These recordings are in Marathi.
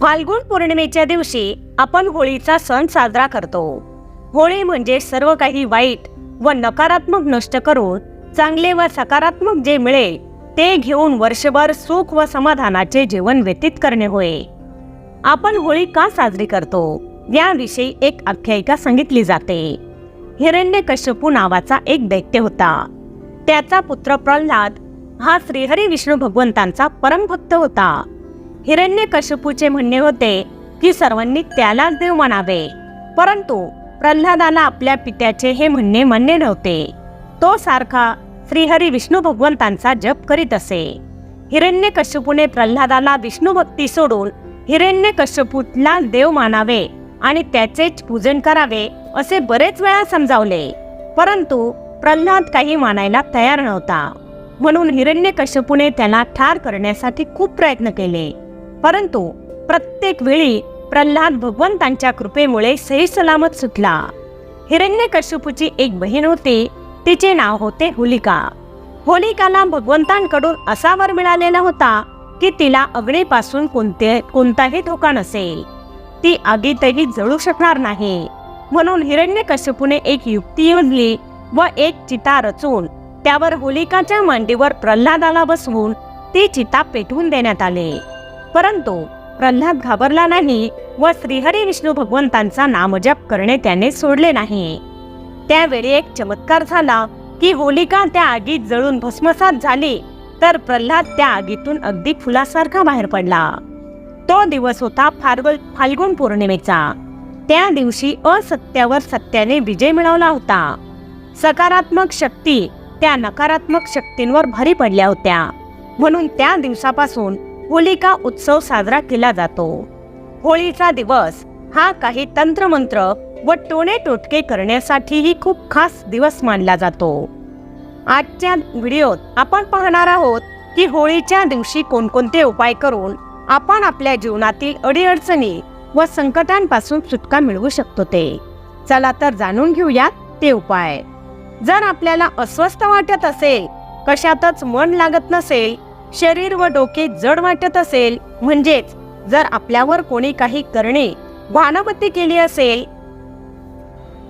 फाल्गुन पौर्णिमेच्या दिवशी आपण होळीचा सण साजरा करतो. होळी म्हणजे सर्व काही वाईट व नकारात्मक नष्ट करून चांगले व सकारात्मक जे मिळेल ते घेऊन वर्षभर सुख व समाधानाचे जीवन व्यतीत करणे होय. आपण होळी का साजरी करतो? याविषयी एक आख्यायिका सांगितली जाते. हिरण्यकश्यपू नावाचा एक दैत्य होता. त्याचा पुत्र प्रल्हाद हा श्रीहरी विष्णू भगवंतांचा परमभक्त होता. हिरण्यकश्यपूचे म्हणणे होते की सर्वांनी त्यालाच देव मानावे परंतु प्रल्हादाला आपल्या पित्याचे हे म्हणणे मान्य नव्हते. तो सारखा श्रीहरी विष्णू भगवंतांचा जप करीत असे. हिरण्यकश्यपूने प्रल्हादाला विष्णू भक्ती सोडून हिरण्यकश्यपूला देव मानावे आणि त्याचेच पूजन करावे असे बरेच वेळा समजावले. परंतु प्रल्हाद काही मानायला तयार नव्हता. म्हणून हिरण्यकश्यपूने त्याला ठार करण्यासाठी खूप प्रयत्न केले. परंतु प्रत्येक वेळी प्रल्हाद भगवंतांच्या कृपेमुळे सही सलामत सुटला. हिरण्यकश्यपूची एक बहीण होती. तिचे नाव होते होलिका. होलिकाला भगवंतांकडून असा वर मिळालेला होता की तिला अग्नीपासून कोणते कोणताही धोका नसेल. ती आगीतही जळू शकणार नाही. म्हणून हिरण्यकश्यपूने एक युक्ती योजली व एक चिता रचून त्यावर होलिकाच्या मांडीवर प्रल्हादाला बसवून ती चिता पेटवून देण्यात आले. परंतु प्रल्हाद घाबरला नाही व श्रीहरी विष्णू भगवंतांचा नामजप करणे त्याने सोडले नाही. त्यावेळी एक चमत्कार झाला की होलिका त्या आगीत जळून भस्मसात झाली तर प्रल्हाद त्या आगीतून अगदी फुलासारखा बाहेर पडला. तो दिवस होता फाल्गुन फाल्गुन पौर्णिमेचा. त्या दिवशी असत्यावर सत्याने विजय मिळवला होता. सकारात्मक शक्ती त्या नकारात्मक शक्तींवर भरी पडल्या होत्या. म्हणून त्या दिवसापासून होलिका उत्सव साजरा केला जातो. होळीचा दिवस हा काही तंत्रमंत्र व टोणे टोटके करण्यासाठीही खूप खास दिवस मानला जातो. आजच्या व्हिडिओत आपण पाहणार आहोत की होळीच्या दिवशी कोणकोणते उपाय करून आपण आपल्या जीवनातील अडीअडचणी व संकटांपासून सुटका मिळवू शकतो ते. चला तर जाणून घेऊयात ते उपाय. जर आपल्याला अस्वस्थ वाटत असेल कशातच मन लागत नसेल शरीर व डोके जड वाटत असेल म्हणजेच जर आपल्यावर कोणी काही करणे भानवती केली असेल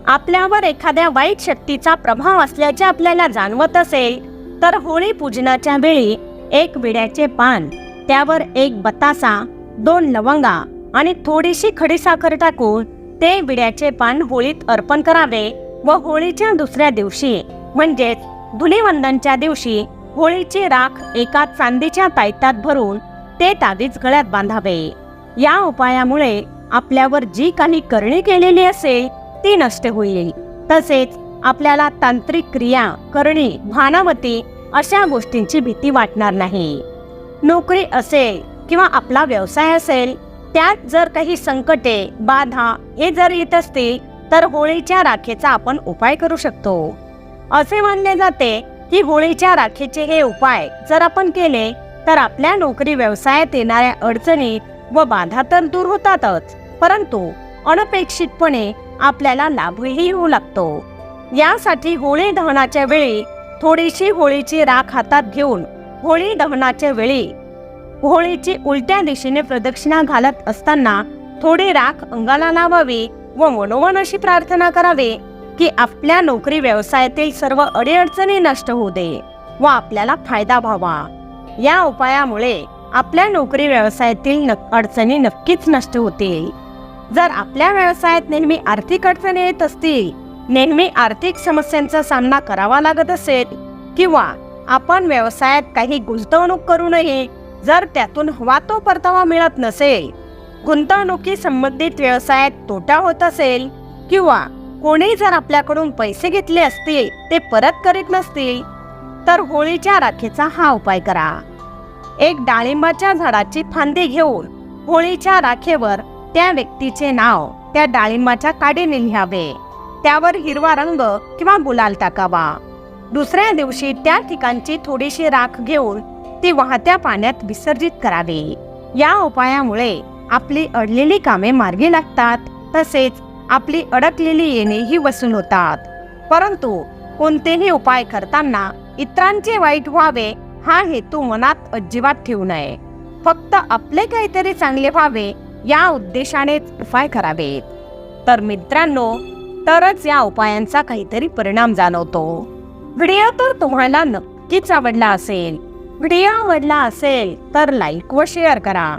आपल्यावर एखाद्या वाईट शक्तीचा प्रभाव असल्याचे आपल्याला जाणवत असेल तर होळी पूजनाच्या वेळी एक विड्याचे पान त्यावर एक बतासा दोन लवंगा आणि थोडीशी खडीसाखर टाकून ते विड्याचे पान होळीत अर्पण करावे व होळीच्या दुसऱ्या दिवशी म्हणजेच धुलीवंदनच्या दिवशी होळीची राख एका चांदीच्या तायतात भरून ते तादीच गळ्यात बांधावे. या उपायामुळे आपल्यावर जी काही करणी केलेली असेल ती नष्ट होईल. तसेच आपल्याला तांत्रिक क्रिया करणी भानावती अशा गोष्टींची भीती वाटणार नाही. नोकरी असेल किंवा आपला व्यवसाय असेल त्यात जर काही संकटे बाधा हे जर येत असतील तर होळीच्या राखेचा आपण उपाय करू शकतो. असे मानले जाते ही होळीच्या राखेचे हे उपाय जर आपण केले तर आपल्या नोकरी व्यवसायात येणाऱ्या अडचणी व बाधा तर दूर होतातच. परंतु अनपेक्षितपणे आपल्याला लाभही होऊ लागतो. यासाठी होळी दहनाच्या वेळी थोडीशी होळीची राख हातात घेऊन होळी दहनाच्या वेळी होळीची उलट्या दिशेने प्रदक्षिणा घालत असताना थोडी राख अंगाला लावावी व मनोमन अशी प्रार्थना करावी. की आपल्या नोकरी व्यवसायातील सर्व अडीअडचणी नष्ट होऊ दे व आपल्याला फायदा व्हावा. या उपायामुळे आपल्या नोकरी व्यवसायातील अडचणी नक्कीच नष्ट होतील. जर आपल्या व्यवसायात नेहमी आर्थिक अडचणी येत असतील नेहमी आर्थिक समस्यांचा सामना करावा लागत असेल किंवा आपण व्यवसायात काही गुंतवणूक करू नये जर त्यातून हवा तो परतावा मिळत नसेल गुंतवणुकी संबंधित व्यवसायात तोटा होत असेल किंवा कोणी जर आपल्याकडून पैसे घेतले असतील ते परत करीत नसतील तर होळीच्या राखेचा हा उपाय करा. एक डाळिंबाच्या झाडाची फांदी घेऊन होळीच्या राखेवर त्या व्यक्तीचे नाव त्या डाळिंबाच्या काडीने लिहावे. त्यावर हिरवा रंग किंवा गुलाल टाकावा. दुसऱ्या दिवशी त्या ठिकाणची थोडीशी राख घेऊन ती वाहत्या पाण्यात विसर्जित करावी. या उपायामुळे आपली अडलेली कामे मार्गी लागतात. तसेच आपली अडकलेली येणेही वसूल होतात. परंतु कोणतेही उपाय करताना इतरांचे वाईट व्हावे हा हेतू मनात अजिबात ठेवू नये. फक्त आपले काहीतरी चांगले व्हावे या उद्देशानेच उपाय करावेत. तर मित्रांनो तरच या उपायांचा काहीतरी परिणाम जाणवतो. व्हिडिओ तर तुम्हाला नक्कीच आवडला असेल. व्हिडिओ आवडला असेल तर लाईक व शेअर करा.